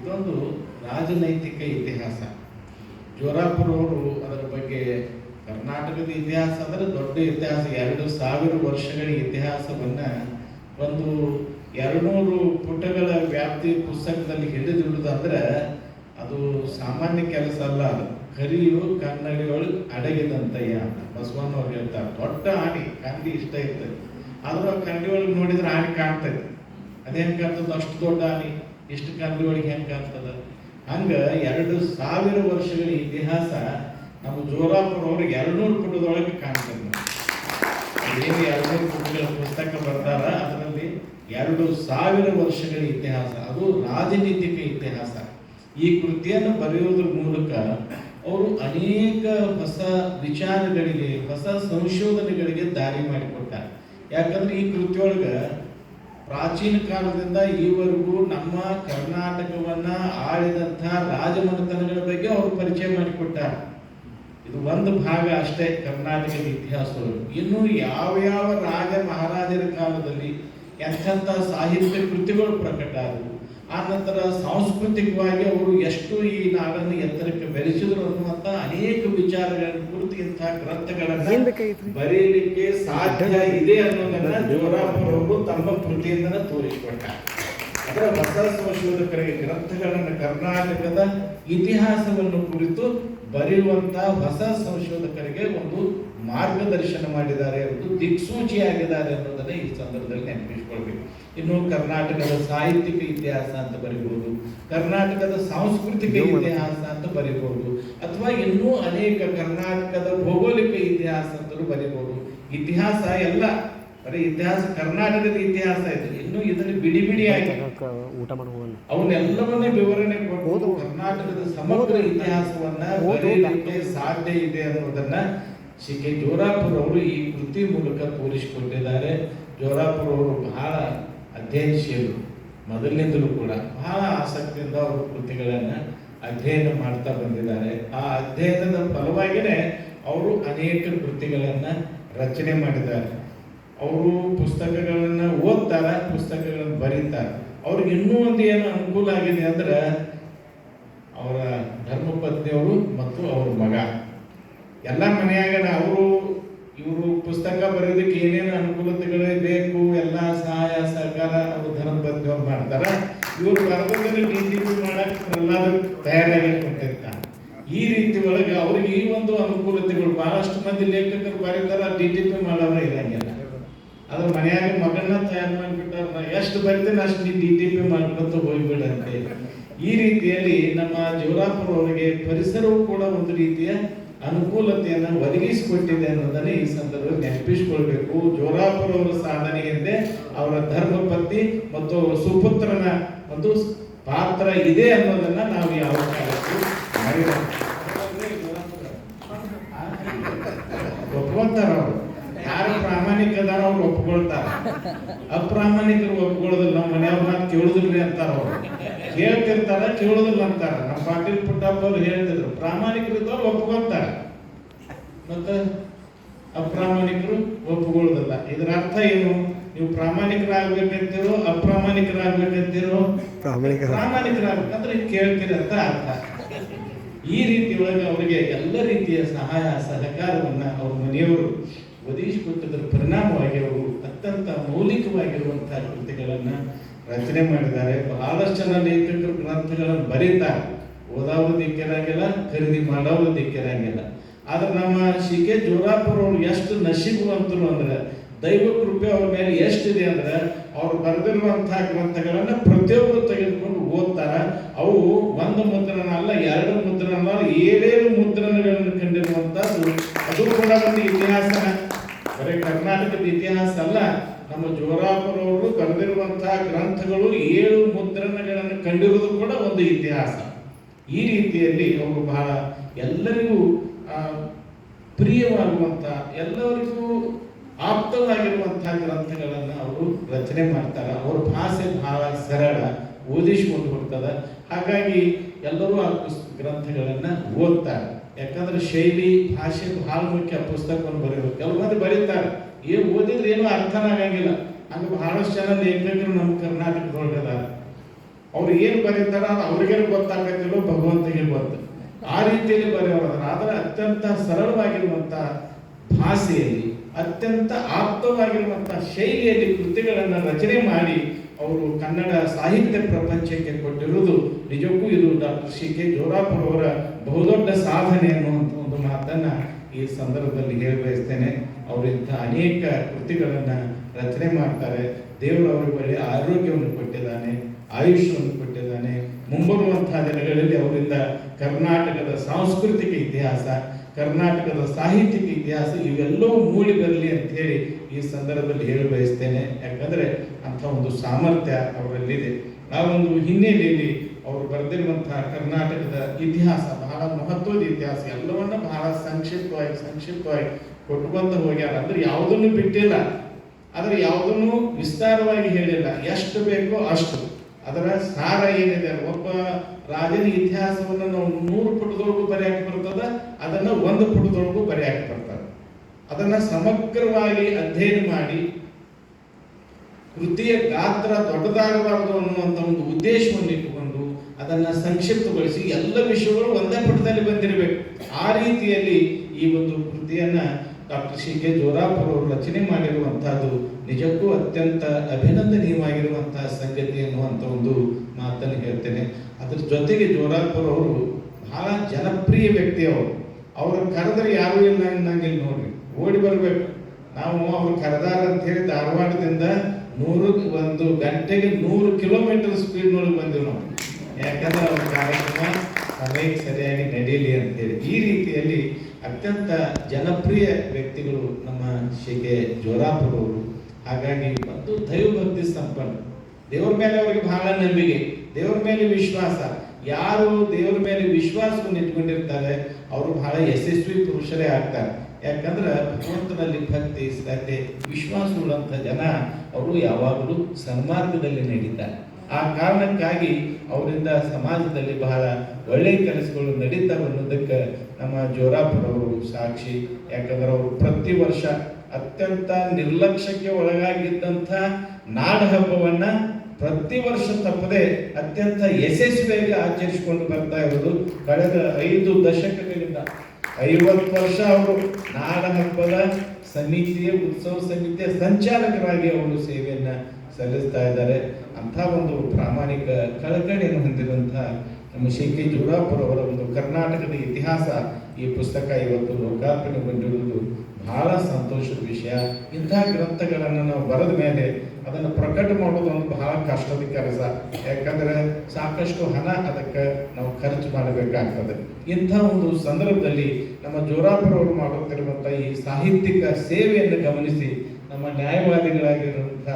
ಇದೊಂದು ರಾಜನೈತಿಕ ಇತಿಹಾಸ. ಜೋರಾಪುರವರು ಅದರ ಬಗ್ಗೆ ಕರ್ನಾಟಕದ ಇತಿಹಾಸ ಅಂದರೆ ದೊಡ್ಡ ಇತಿಹಾಸ, ಎರಡು ಸಾವಿರ ವರ್ಷಗಳ ಇತಿಹಾಸವನ್ನು ಒಂದು ಎರಡುನೂರು ಪುಟಗಳ ವ್ಯಾಪ್ತಿ ಪುಸ್ತಕದಲ್ಲಿ ಹಿಡಿದಿಡುವುದಂದ್ರೆ ಅದು ಸಾಮಾನ್ಯ ಕೆಲಸ ಅಲ್ಲ. ಅದು ಕರಿಯು ಕನ್ನಡಿಗಳು ಅಡಗಿದಂತಯ್ಯ ಅಂತ ಬಸವಣ್ಣವ್ರು ಹೇಳ್ತಾರೆ, ದೊಡ್ಡ ಆಣಿ ಕನ್ನಡಿ ಇಷ್ಟ ಇರ್ತದೆ. ಆದ್ರೂ ಆ ನೋಡಿದ್ರೆ ಆಣಿ ಕಾಣ್ತದೆ. ಅದೇನು ಕಾಣ್ತದ ಅಷ್ಟು ದೊಡ್ಡ ಆಣಿ ಇಷ್ಟು ಒಳಗೆ ಹೆಂಗ್ ಕಾಣ್ತದ ಹಂಗೆ ಎರಡು ಸಾವಿರ ವರ್ಷಗಳ ಇತಿಹಾಸ ನಮ್ಮ ಜೋರಾಪುರ ಅವ್ರಿಗೆ ಎರಡ್ನೂರು ಪುಟದೊಳಗೆ ಕಾಣ್ತದೆ. ಏನು ಎರಡ್ನೂರು ಪುಟಗಳ ಪುಸ್ತಕ ಬರ್ತಾರ? ಅದರಲ್ಲಿ ಎರಡು ಸಾವಿರ ವರ್ಷಗಳ ಇತಿಹಾಸ. ಅದು ರಾಜನೀತಿಕ ಇತಿಹಾಸ. ಈ ಕೃತಿಯನ್ನು ಬರೆಯುವುದರ ಮೂಲಕ ಅವರು ಅನೇಕ ಹೊಸ ವಿಚಾರಗಳಿಗೆ, ಹೊಸ ಸಂಶೋಧನೆಗಳಿಗೆ ದಾರಿ ಮಾಡಿಕೊಟ್ಟಾರೆ. ಯಾಕಂದ್ರೆ ಈ ಕೃತಿಯೊಳಗ ಪ್ರಾಚೀನ ಕಾಲದಿಂದ ಈವರೆಗೂ ನಮ್ಮ ಕರ್ನಾಟಕವನ್ನ ಆಳಿದಂತಹ ರಾಜಮನೆತನಗಳ ಬಗ್ಗೆ ಅವರು ಪರಿಚಯ ಮಾಡಿಕೊಟ್ಟಾರೆ. ಇದು ಒಂದು ಭಾಗ ಅಷ್ಟೇ ಕರ್ನಾಟಕದ ಇತಿಹಾಸಗಳು ಇನ್ನು ಯಾವ ಯಾವ ರಾಜ ಮಹಾರಾಜರ ಕಾಲದಲ್ಲಿ ಎಂಥ ಸಾಹಿತ್ಯ ಕೃತಿಗಳು ಪ್ರಕಟ ಆದವು? ಆ ನಂತರ ಸಾಂಸ್ಕೃತಿಕವಾಗಿ ಅವರು ಎಷ್ಟು ಈ ನಾಡನ್ನು ಎತ್ತರಕ್ಕೆ ಬೆಳೆಸಿದ್ರು ಅನ್ನುವಂತ ಅನೇಕ ವಿಚಾರಗಳ ಕುರಿತು ಇಂತಹ ಗ್ರಂಥಗಳನ್ನ ಬರೆಯಲಿಕ್ಕೆ ಸಾಧ್ಯ ಇದೆ ಅನ್ನೋದನ್ನ ಜೋರಾಪುರ ಅವರು ತಮ್ಮ ಕೃತಿಯಿಂದ ತೋರಿಸಿಕೊಟ್ಟಾರೆ. ಅದರ ಹೊಸ ಸಂಶೋಧಕರಿಗೆ ಗ್ರಂಥಗಳನ್ನು ಕರ್ನಾಟಕದ ಇತಿಹಾಸವನ್ನು ಕುರಿತು ಬರೆಯುವಂತ ಹೊಸ ಸಂಶೋಧಕರಿಗೆ ಒಂದು ಮಾರ್ಗದರ್ಶನ ಮಾಡಿದ್ದಾರೆ ಒಂದು ದಿಕ್ಸೂಚಿಯಾಗಿದ್ದಾರೆ ಅನ್ನೋದನ್ನ ಈ ಸಂದರ್ಭದಲ್ಲಿ ನೆನಪಿಸಿಕೊಳ್ಬೇಕು. ಇನ್ನು ಕರ್ನಾಟಕದ ಸಾಹಿತ್ಯಿಕ ಇತಿಹಾಸ ಅಂತ ಬರೀಬಹುದು ಕರ್ನಾಟಕದ ಸಾಂಸ್ಕೃತಿಕ ಇತಿಹಾಸ ಅಂತ ಬರೀಬಹುದು ಅಥವಾ ಇನ್ನೂ ಅನೇಕ ಕರ್ನಾಟಕದ ಭೌಗೋಳಿಕ ಇತಿಹಾಸ ಅಂತಲೂ ಬರೀಬಹುದು ಇತಿಹಾಸ ಎಲ್ಲ ಬರೀ ಇತಿಹಾಸ ಕರ್ನಾಟಕದ ಇತಿಹಾಸ ಇದೆ ಇನ್ನು ಇದನ್ನು ಬಿಡಿ ಬಿಡಿಯಾಗಿ ಊಟ ಮಾಡುವಲ್ಲ ಅವನ್ನೆಲ್ಲವನ್ನೇ ವಿವರಣೆ ಕೊಟ್ಟು ಕರ್ನಾಟಕದ ಸಮಗ್ರ ಇತಿಹಾಸವನ್ನ ಬರೆಯಲಿಕ್ಕೆ ಸಾಧ್ಯ ಇದೆ ಅನ್ನೋದನ್ನ ಸಿ ಕೆ ಜೋರಾಪುರ್ ಅವರು ಈ ಕೃತಿ ಮೂಲಕ ತೋರಿಸಿಕೊಂಡಿದ್ದಾರೆ. ಜೋರಾಪುರ್ ಅವರು ಬಹಳ ಅಧ್ಯಯನಶೀಲರು ಮೊದಲಿನಿಂದಲೂ ಕೂಡ ಬಹಳ ಆಸಕ್ತಿಯಿಂದ ಅವರು ಕೃತಿಗಳನ್ನು ಅಧ್ಯಯನ ಮಾಡ್ತಾ ಬಂದಿದ್ದಾರೆ. ಆ ಅಧ್ಯಯನದ ಫಲವಾಗಿಯೇ ಅವರು ಅನೇಕ ಕೃತಿಗಳನ್ನು ರಚನೆ ಮಾಡಿದ್ದಾರೆ. ಅವರು ಪುಸ್ತಕಗಳನ್ನು ಓದ್ತಾರೆ, ಪುಸ್ತಕಗಳನ್ನು ಬರೀತಾರೆ. ಅವ್ರಿಗೆ ಇನ್ನೂ ಒಂದು ಏನು ಅನುಕೂಲ ಆಗಿದೆ ಅಂದ್ರೆ ಅವರ ಧರ್ಮಪತ್ನಿಯವರು ಮತ್ತು ಅವ್ರ ಮಗ. ಎಲ್ಲ ಮನೆಯಾಗ ಅವರು ಇವರು ಪುಸ್ತಕ ಬರೆಯೋದಕ್ಕೆ ಏನೇನು ಅನುಕೂಲತೆಗಳೇ ಬೇಕು, ಎಲ್ಲ ಸಹಾಯ, ಸಹಕಾರ ಅವರು ಧರ್ಮಪತ್ನಿಯವ್ರು ಮಾಡ್ತಾರೆ. ಇವರು ಬರೆದ್ರೆ ಡಿ ಪಿ ಮಾಡಕ್ಕೆ ಎಲ್ಲಾದ್ರೂ ತಯಾರಾಗಿ ಕೊಟ್ಟಿರ್ತಾರೆ. ಈ ರೀತಿ ಒಳಗೆ ಅವ್ರಿಗೆ ಈ ಒಂದು ಅನುಕೂಲತೆಗಳು. ಬಹಳಷ್ಟು ಮಂದಿ ಲೇಖಕರು ಬರೀತಾರೆ, ಡಿ ಟಿ ಪಿ ಇರಂಗಿಲ್ಲ. ಅದ್ರ ಮನೆಯಾಗ ಮಗನ್ನ ತಯಾರು ಮಾಡಿಬಿಟ್ಟಾರ ನಾ ಎಷ್ಟು ಬರ್ತೇನೆ ಅಷ್ಟು ಡಿ ಟಿ ಪಿ ಮಾಡ್ಕೊಂತ ಹೋಗ್ಬಿಡಂತೆ. ಈ ರೀತಿಯಲ್ಲಿ ನಮ್ಮ ಜೋರಾಪುರ ಅವರಿಗೆ ಪರಿಸರವು ಕೂಡ ಒಂದು ರೀತಿಯ ಅನುಕೂಲತೆಯನ್ನು ಒದಗಿಸಿಕೊಟ್ಟಿದೆ ಅನ್ನೋದನ್ನ ಈ ಸಂದರ್ಭದಲ್ಲಿ ನೆನಪಿಸಿಕೊಳ್ಬೇಕು. ಜೋರಾಪುರ ಅವರ ಸಾಧನೆ ಎಂದೇ ಅವರ ಧರ್ಮಪತ್ನಿ ಮತ್ತು ಅವರ ಸುಪುತ್ರನ ಒಂದು ಪಾತ್ರ ಇದೆ ಅನ್ನೋದನ್ನ ನಾವು ಯಾವ. ಒಪ್ಕೊಂತಾರ ಪ್ರಾಮಾಣಿಕ ಅದಾರ ಅವ್ರು ಒಪ್ಕೊಳ್ತಾರ. ಅಪ್ರಾಮಾಣಿಕರು ಒಪ್ಕೊಳ್ಳೋದಿಲ್ಲ ನಮ್ಮ ಮನೆಯವ್ರ ಮಾತು ಕೇಳುದಿಲ್ರಿ ಅಂತಾರ ಅವ್ರು. ಕೇಳ್ತಿರ್ತಾರ ಕೇಳುದಿಲ್ಲ ಅಂತಾರ. ನಮ್ಮ ಪಾಟೀಲ್ ಪುಟ್ಟಪ್ಪ ಅವ್ರು ಹೇಳ್ತಿದ್ರು ಪ್ರಾಮಾಣಿಕರಿದ್ದವ್ರು ಒಪ್ಕೊಳ್ತಾರ. ಮತ್ತೆ ಅಪ್ರಾಮಾಣಿಕರು ಒಪ್ಕೊಳ್ಳೋದಿಲ್ಲ. ಇದರ ಅರ್ಥ ಏನು? ನೀವು ಪ್ರಾಮಾಣಿಕರಾಗ್ಬೇಕಂತೀರೋ ಅಪ್ರಾಮಾಣಿಕರಾಗ್ಬೇಕಂತೀರೋ ಪ್ರಾಮಾಣಿಕರಾಗ್ಬೇಕಂದ್ರೆ ಕೇಳ್ತೀರ ಅಂತ ಅರ್ಥ. ಈ ರೀತಿಯೊಳಗೆ ಅವರಿಗೆ ಎಲ್ಲ ರೀತಿಯ ಸಹಾಯ ಸಹಕಾರವನ್ನ ಅವ್ರ ಮನೆಯವರು ಒದಗಿಸಿಕೊಟ್ಟದರ ಪರಿಣಾಮವಾಗಿ ಅವರು ಅತ್ಯಂತ ಮೌಲಿಕವಾಗಿರುವಂತಹ ಕೃತಿಗಳನ್ನ ರಚನೆ ಮಾಡಿದ್ದಾರೆ. ಬಹಳಷ್ಟು ಜನ ಲೇಖಕರು ಗ್ರಂಥಗಳನ್ನು ಬರೀತಾರೆ. ಓದೋರು ದಿಕ್ಕಿರಂಗಿಲ್ಲ ಖರೀದಿ ಮಾಡೋರು ದಿಕ್ಕಿರಂಗಿಲ್ಲ ಆದ್ರೆ ನಮ್ಮ ಶಿ ಕೆ ಜೋರಾಪುರ ಅವರು ಎಷ್ಟು ನಶೀಬುವಂತರು ಅಂದ್ರೆ ದೈವ ಕೃಪೆ ಅವ್ರ ಮೇಲೆ ಎಷ್ಟಿದೆ ಅಂದ್ರೆ, ಅವ್ರು ಬರೆದಿರುವಂತಹ ಗ್ರಂಥಗಳನ್ನ ಪ್ರತಿಯೊಬ್ಬರು ತೆಗೆದುಕೊಂಡು ಓದ್ತಾರ. ಅವು ಒಂದು ಮುದ್ರಣ ಅಲ್ಲ ಎರಡು ಮುದ್ರಣ ಅಲ್ಲ ಏಳೇಳು ಮುದ್ರಣಗಳನ್ನು ಕಂಡಿರುವಂತಹದ್ದು. ಅದು ಕೂಡ ಒಂದು ಇತಿಹಾಸನ ಬರೀ ಕರ್ನಾಟಕದ ಇತಿಹಾಸ ಅಲ್ಲ, ನಮ್ಮ ಜೋರಾಪುರವರು ಬರೆದಿರುವಂತಹ ಗ್ರಂಥಗಳು ಏಳು ಮುದ್ರಣಗಳನ್ನು ಕಂಡಿರುವುದು ಕೂಡ ಒಂದು ಇತಿಹಾಸ. ಈ ರೀತಿಯಲ್ಲಿ ಅವರು ಬಹಳ ಎಲ್ಲರಿಗೂ ಪ್ರಿಯವಾಗುವಂಥ ಎಲ್ಲರಿಗೂ ಆಪ್ತವಾಗಿರುವಂತಹ ಗ್ರಂಥಗಳನ್ನು ಅವರು ರಚನೆ ಮಾಡ್ತಾರೆ. ಅವ್ರ ಭಾಷೆ ಬಹಳ ಸರಳ ಓದಿಸಿಕೊಂಡು ಹೋಗ್ತದೆ ಹಾಗಾಗಿ ಎಲ್ಲರೂ ಆ ಗ್ರಂಥಗಳನ್ನ ಓದ್ತಾರೆ. ಯಾಕಂದ್ರೆ ಶೈಲಿ ಭಾಷೆ ಬಹಳ ಮುಖ್ಯ ಪುಸ್ತಕವನ್ನು ಬರೆಯೋದು ಕೆಲವು ಮಂದಿ ಬರೀತಾರೆ. ಏನು ಓದಿದ್ರೆ ಏನು ಅರ್ಥನ ಆಗಂಗಿಲ್ಲ. ಬಹಳಷ್ಟು ಜನ ಲೇಖಕರು ನಮ್ಮ ಕರ್ನಾಟಕದೊಳಗದಾರ. ಅವ್ರು ಏನು ಬರೀತಾರ ಅದು ಅವ್ರಿಗೆ ಗೊತ್ತಾಗತ್ತಿಲ್ಲ ಭಗವಂತನಿಗೆ ಗೊತ್ತು. ಆ ರೀತಿಯಲ್ಲಿ ಬರೆಯೋರು ಆದರೆ ಅತ್ಯಂತ ಸರಳವಾಗಿರುವಂಥ ಭಾಷೆಯಲ್ಲಿ, ಅತ್ಯಂತ ಆಪ್ತವಾಗಿರುವಂಥ ಶೈಲಿಯಲ್ಲಿ ಕೃತಿಗಳನ್ನು ರಚನೆ ಮಾಡಿ ಅವರು ಕನ್ನಡ ಸಾಹಿತ್ಯ ಪ್ರಪಂಚಕ್ಕೆ ಕೊಟ್ಟಿರುವುದು ನಿಜಕ್ಕೂ ಇದು ಡಾಕ್ಟರ್ ಸಿ ಕೆ ಜೋರಾಪುರ ಅವರ ಬಹುದೊಡ್ಡ ಸಾಧನೆ ಅನ್ನುವಂಥ ಒಂದು ಮಾತನ್ನ ಈ ಸಂದರ್ಭದಲ್ಲಿ ಹೇಳಿ ಬಯಸ್ತೇನೆ. ಅವರು ಇಂಥ ಅನೇಕ ಕೃತಿಗಳನ್ನ ರಚನೆ ಮಾಡ್ತಾರೆ. ದೇವರು ಅವರಿಗೆ ಒಳ್ಳೆಯ ಆರೋಗ್ಯವನ್ನು ಕೊಟ್ಟಿದ್ದಾನೆ, ಆಯುಷ್ಯವನ್ನು ಕೊಟ್ಟಿದ್ದಾನೆ. ಮುಂಬರುವಂತಹ ದಿನಗಳಲ್ಲಿ ಅವರಿಂದ ಕರ್ನಾಟಕದ ಸಾಂಸ್ಕೃತಿಕ ಇತಿಹಾಸ, ಕರ್ನಾಟಕದ ಸಾಹಿತ್ಯಿಕ ಇತಿಹಾಸ ಇವೆಲ್ಲವೂ ಮೂಡಿ ಬರಲಿ ಅಂತ ಹೇಳಿ ಈ ಸಂದರ್ಭದಲ್ಲಿ ಹೇಳಿ ಬಯಸ್ತೇನೆ. ಯಾಕಂದ್ರೆ ಅಂತ ಒಂದು ಸಾಮರ್ಥ್ಯ ಅವರಲ್ಲಿದೆ. ಆ ಒಂದು ಹಿನ್ನೆಲೆಯಲ್ಲಿ ಅವರು ಬರೆದಿರುವಂತಹ ಕರ್ನಾಟಕದ ಇತಿಹಾಸ ಬಹಳ ಮಹತ್ವದ ಇತಿಹಾಸ. ಎಲ್ಲವನ್ನ ಬಹಳ ಸಂಕ್ಷಿಪ್ತವಾಗಿ ಸಂಕ್ಷಿಪ್ತವಾಗಿ ಕೊಟ್ಕೊಂತ ಹೋಗ್ಯಾರ. ಅಂದ್ರೆ ಯಾವುದನ್ನು ಬಿಟ್ಟಿಲ್ಲ. ಆದ್ರೆ ಯಾವುದನ್ನು ವಿಸ್ತಾರವಾಗಿ ಹೇಳಿಲ್ಲ. ಎಷ್ಟು ಬೇಕೋ ಅಷ್ಟು. ಅದರ ಸಾರ ಏನಿದೆ ಒಬ್ಬ ರಾಜನ ಇತಿಹಾಸವನ್ನು ನಾವು ನೂರು ಪುಟದೊಳಗೂ ಬರೆಯಕ್ಕೆ ಬರ್ತದ, ಅದನ್ನ ಒಂದು ಪುಟದೊಳಗೂ ಬರೆಯಕ್ಕೆ ಬರ್ತದೆ. ಅದನ್ನ ಸಮಗ್ರವಾಗಿ ಅಧ್ಯಯನ ಮಾಡಿ, ಕೃತಿಯ ಗಾತ್ರ ದೊಡ್ಡದಾಗಬಾರದು ಅನ್ನುವಂತ ಒಂದು ಉದ್ದೇಶವನ್ನು ಅದನ್ನ ಸಂಕ್ಷಿಪ್ತಗೊಳಿಸಿ ಎಲ್ಲ ವಿಷಯಗಳು ಒಂದೇ ಪುಟದಲ್ಲಿ ಬಂದಿರಬೇಕು. ಆ ರೀತಿಯಲ್ಲಿ ಈ ಒಂದು ಕೃತಿಯನ್ನ ಡಾಕ್ಟರ್ ಸಿ ಕೆ ಜೋರಾಪುರ ಅವರು ರಚನೆ ಮಾಡಿರುವಂತಹದ್ದು ನಿಜಕ್ಕೂ ಅತ್ಯಂತ ಅಭಿನಂದನೀಯವಾಗಿರುವಂತಹ ಸಂಗತಿ ಅನ್ನುವಂಥ ಒಂದು ಮಾತನ್ನು ಹೇಳ್ತೇನೆ. ಅದ್ರ ಜೊತೆಗೆ ಜೋರಾಪುರ ಅವರು ಬಹಳ ಜನಪ್ರಿಯ ವ್ಯಕ್ತಿ ಅವರು. ಕರೆದರೆ ಕರೆದ್ರೆ ಯಾರು ಇಲ್ಲ ಅನ್ನಂಗಿಲ್ಲ ನೋಡ್ರಿ. ಓಡಿ ಬರ್ಬೇಕು. ನಾವು ಅವ್ರು ಕರೆದಾರ ಅಂತ ಹೇಳಿ ಧಾರವಾಡದಿಂದ ನೂರು ಒಂದು ಗಂಟೆಗೆ ನೂರು ಕಿಲೋಮೀಟರ್ ಸ್ಪೀಡ್ನೊಳಗೆ ಬಂದಿವಿ ನಾವು. ಯಾಕಂದ್ರೆ ಅವ್ರ ಕಾರ್ಯಕ್ರಮ ಸಮಯಕ್ಕೆ ಸರಿಯಾಗಿ ನಡೆಯಲಿ ಅಂತೇಳಿ. ಈ ರೀತಿಯಲ್ಲಿ ಅತ್ಯಂತ ಜನಪ್ರಿಯ ವ್ಯಕ್ತಿಗಳು ನಮ್ಮ ಶಿಕೆ ಜೋರಾಪುರ ಅವರು. ಹಾಗಾಗಿ ಮತ್ತು ದೈವಭಕ್ತಿ ಸಂಪನ್ನ. ದೇವರ ಮೇಲೆ ಅವರಿಗೆ ಬಹಳ ನಂಬಿಕೆ, ದೇವರ ಮೇಲೆ ವಿಶ್ವಾಸ. ಯಾರು ದೇವರ ಮೇಲೆ ವಿಶ್ವಾಸವನ್ನು ಇಟ್ಕೊಂಡಿರ್ತಾರೆ, ಅವರು ಬಹಳ ಯಶಸ್ವಿ ಪುರುಷರೇ ಆಗ್ತಾರೆ. ಯಾಕಂದ್ರೆ ಭಗವಂತನಲ್ಲಿ ಭಕ್ತಿ ಸಿದ್ಧತೆ ವಿಶ್ವಾಸ ಉಳ್ಳಂಥ ಜನ ಅವರು ಯಾವಾಗಲೂ ಸನ್ಮಾರ್ಗದಲ್ಲಿ ನಡೀತಾರೆ. ಆ ಕಾರಣಕ್ಕಾಗಿ ಅವರಿಂದ ಸಮಾಜದಲ್ಲಿ ಬಹಳ ಒಳ್ಳೆಯ ಕೆಲಸಗಳು ನಡೀತಾವೆ ಅನ್ನೋದಕ್ಕೆ ನಮ್ಮ ಜೋರಾಪುರ ಅವರು ಸಾಕ್ಷಿ. ಯಾಕಂದ್ರೆ ಅವರು ಪ್ರತಿ ವರ್ಷ ಅತ್ಯಂತ ನಿರ್ಲಕ್ಷ್ಯಕ್ಕೆ ಒಳಗಾಗಿದ್ದಂಥ ನಾಡ ಹಬ್ಬವನ್ನ ಪ್ರತಿ ವರ್ಷ ತಪ್ಪದೆ ಅತ್ಯಂತ ಯಶಸ್ವಿಯಾಗಿ ಆಚರಿಸಿಕೊಂಡು ಬರ್ತಾ ಇರೋದು ಕಳೆದ ಐದು ದಶಕಗಳಿಂದ. ಐವತ್ತು ವರ್ಷ ಅವರು ನಾಡ ಹಬ್ಬದ ಸಮಿತಿಯ, ಉತ್ಸವ ಸಮಿತಿಯ ಸಂಚಾಲಕರಾಗಿ ಅವರು ಸೇವೆಯನ್ನು ಸಲ್ಲಿಸ್ತಾ ಇದ್ದಾರೆ. ಅಂಥ ಒಂದು ಪ್ರಾಮಾಣಿಕ ಕಳಕಳಿಯನ್ನು ಹೊಂದಿರುವಂಥ ನಮ್ಮ ಕೆ ಜೋರಾಪುರ ಅವರ ಒಂದು ಕರ್ನಾಟಕದ ಇತಿಹಾಸ ಈ ಪುಸ್ತಕ ಇವತ್ತು ಲೋಕಾರ್ಪಣೆಗೊಂಡಿರುವುದು ಬಹಳ ಸಂತೋಷದ ವಿಷಯ. ಇಂಥ ಗ್ರಂಥಗಳನ್ನು ನಾವು ಬರೆದ ಮೇಲೆ ಅದನ್ನು ಪ್ರಕಟ ಮಾಡೋದು ಒಂದು ಬಹಳ ಕಷ್ಟದ ಕೆಲಸ. ಯಾಕಂದ್ರೆ ಸಾಕಷ್ಟು ಹಣ ಅದಕ್ಕೆ ನಾವು ಖರ್ಚು ಮಾಡಬೇಕಾಗ್ತದೆ. ಇಂಥ ಒಂದು ಸಂದರ್ಭದಲ್ಲಿ ನಮ್ಮ ಜೋರಾಪುರ ಅವರು ಮಾಡುತ್ತಿರುವಂಥ ಈ ಸಾಹಿತ್ಯಿಕ ಸೇವೆಯನ್ನು ಗಮನಿಸಿ ನಮ್ಮ ನ್ಯಾಯವಾದಿಗಳಾಗಿರುವಂಥ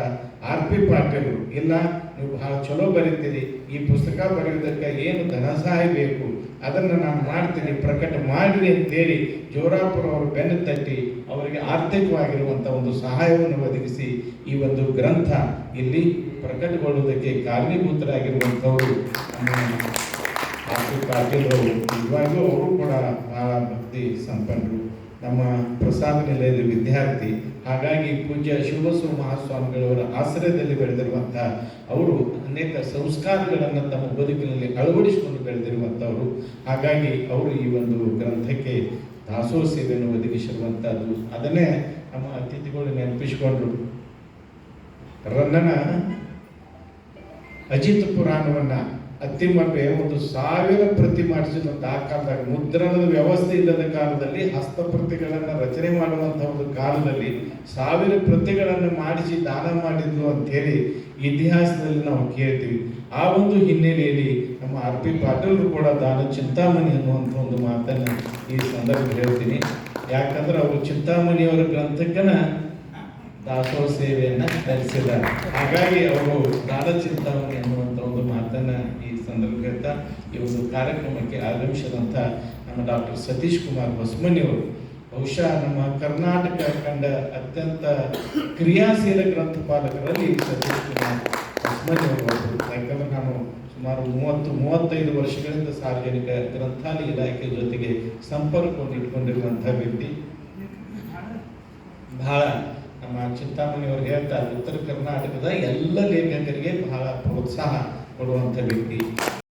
ಆರ್ ಪಿ ಪಾಟೀಲ್, ಇಲ್ಲ, ನೀವು ಬಹಳ ಚಲೋ ಬರೀತೀರಿ, ಈ ಪುಸ್ತಕ ಬರೆಯೋದಕ್ಕೆ ಏನು ಧನ ಸಹಾಯ ಬೇಕು, ಅದನ್ನು ನಾನು ಮಾಡ್ತೀನಿ, ಪ್ರಕಟ ಮಾಡಿರಿ ಅಂತೇಳಿ ಜೋರಾಪುರ ಅವರು ಬೆನ್ನು ತಟ್ಟಿ ಅವರಿಗೆ ಆರ್ಥಿಕವಾಗಿರುವಂಥ ಒಂದು ಸಹಾಯವನ್ನು ಒದಗಿಸಿ ಈ ಒಂದು ಗ್ರಂಥ ಇಲ್ಲಿ ಪ್ರಕಟಗೊಳ್ಳುವುದಕ್ಕೆ ಕಾರಣೀಭೂತರಾಗಿರುವಂಥವರು ಆರ್ ಪಿ ಪಾಟೀಲ್ ಅವರು ನಿಜವಾಗ್ಲೂ ಅವರು ಕೂಡ ಭಕ್ತಿ ಸಂಪನ್ನರು ನಮ್ಮ ಪ್ರಸಾದ ನಿಲಯದ ವಿದ್ಯಾರ್ಥಿ, ಹಾಗಾಗಿ ಪೂಜ್ಯ ಶಿವಬಸವ ಮಹಾಸ್ವಾಮಿಗಳವರ ಆಶ್ರಯದಲ್ಲಿ ಬೆಳೆದಿರುವಂಥ ಅವರು ಅನೇಕ ಸಂಸ್ಕಾರಗಳನ್ನು ತಮ್ಮ ಬದುಕಿನಲ್ಲಿ ಅಳವಡಿಸಿಕೊಂಡು ಬೆಳೆದಿರುವಂಥವರು ಹಾಗಾಗಿ ಅವರು ಈ ಒಂದು ಗ್ರಂಥಕ್ಕೆ ದಾಸೋಹ ಸೇವೆಯನ್ನು ಒದಗಿಸಿರುವಂಥದ್ದು ಅದನ್ನೇ ನಮ್ಮ ಅತಿಥಿಗಳು ನೆನಪಿಸಿಕೊಂಡ್ರು. ರನ್ನನ ಅಜಿತ್ ಪುರಾಣವನ್ನ ಅತ್ತಿಮಬ್ಬೆ ಒಂದು ಸಾವಿರ ಪ್ರತಿ ಮಾಡಿಸಿದಂತ ಆ ಕಾಲದಾಗ ಮುದ್ರಣದ ವ್ಯವಸ್ಥೆ ಇಲ್ಲದ ಕಾಲದಲ್ಲಿ ಹಸ್ತಪ್ರತಿಗಳನ್ನು ರಚನೆ ಮಾಡುವಂಥ ಒಂದು ಕಾಲದಲ್ಲಿ ಸಾವಿರ ಪ್ರತಿಗಳನ್ನು ಮಾಡಿಸಿ ದಾನ ಮಾಡಿದ್ರು ಅಂತ ಹೇಳಿ ಇತಿಹಾಸದಲ್ಲಿ ನಾವು ಕೇಳ್ತೀವಿ. ಆ ಒಂದು ಹಿನ್ನೆಲೆಯಲ್ಲಿ ನಮ್ಮ ಆರ್ ಪಿ ಪಾಟೀಲ್ರು ಕೂಡ ದಾನ ಚಿಂತಾಮಣಿ ಅನ್ನುವಂಥ ಒಂದು ಮಾತನ್ನು ಈ ಸಂದರ್ಭ ಹೇಳ್ತೀನಿ. ಯಾಕಂದ್ರೆ ಅವರು ಚಿಂತಾಮಣಿಯವರ ಗ್ರಂಥಕ್ಕನ ದಾಸೋಹ ಸೇವೆಯನ್ನ ನಡೆಸಿದ್ದಾರೆ ಹಾಗಾಗಿ ಅವರು ದಾನ ಚಿಂತಾವಣೆ ಒಂದು ಮಾತನ್ನ ಈ ಸಂದರ್ಭ ಹೇಳ್ತಾ, ಈ ಒಂದು ಕಾರ್ಯಕ್ರಮಕ್ಕೆ ಆಗಮಿಸಿದಂಥ ನಮ್ಮ ಡಾಕ್ಟರ್ ಸತೀಶ್ ಕುಮಾರ್ ಬಸ್ಮನಿಯವರು ಬಹುಶಃ ನಮ್ಮ ಕರ್ನಾಟಕ ಕಂಡ ಅತ್ಯಂತ ಕ್ರಿಯಾಶೀಲ ಗ್ರಂಥಪಾಲಕರಲ್ಲಿ ಸತೀಶ್ ಕುಮಾರ್ ಬಸ್ಮನಿಯವರು. ಯಾಕಂದ್ರೆ ನಾನು ಸುಮಾರು ಮೂವತ್ತು, ಮೂವತ್ತೈದು ವರ್ಷಗಳಿಂದ ಸಾರ್ವಜನಿಕ ಗ್ರಂಥಾಲಯ ಇಲಾಖೆ ಜೊತೆಗೆ ಸಂಪರ್ಕವನ್ನು ಇಟ್ಕೊಂಡಿರುವಂತಹ ವ್ಯಕ್ತಿ ಬಹಳ ನಮ್ಮ ಚಿಂತಾಮಣಿಯವರು ಹೇಳ್ತಾರೆ ಉತ್ತರ ಕರ್ನಾಟಕದ ಎಲ್ಲ ಲೇಖಕರಿಗೆ ಬಹಳ ಪ್ರೋತ್ಸಾಹ ಕೊಡುವಂಥ ವ್ಯಕ್ತಿ.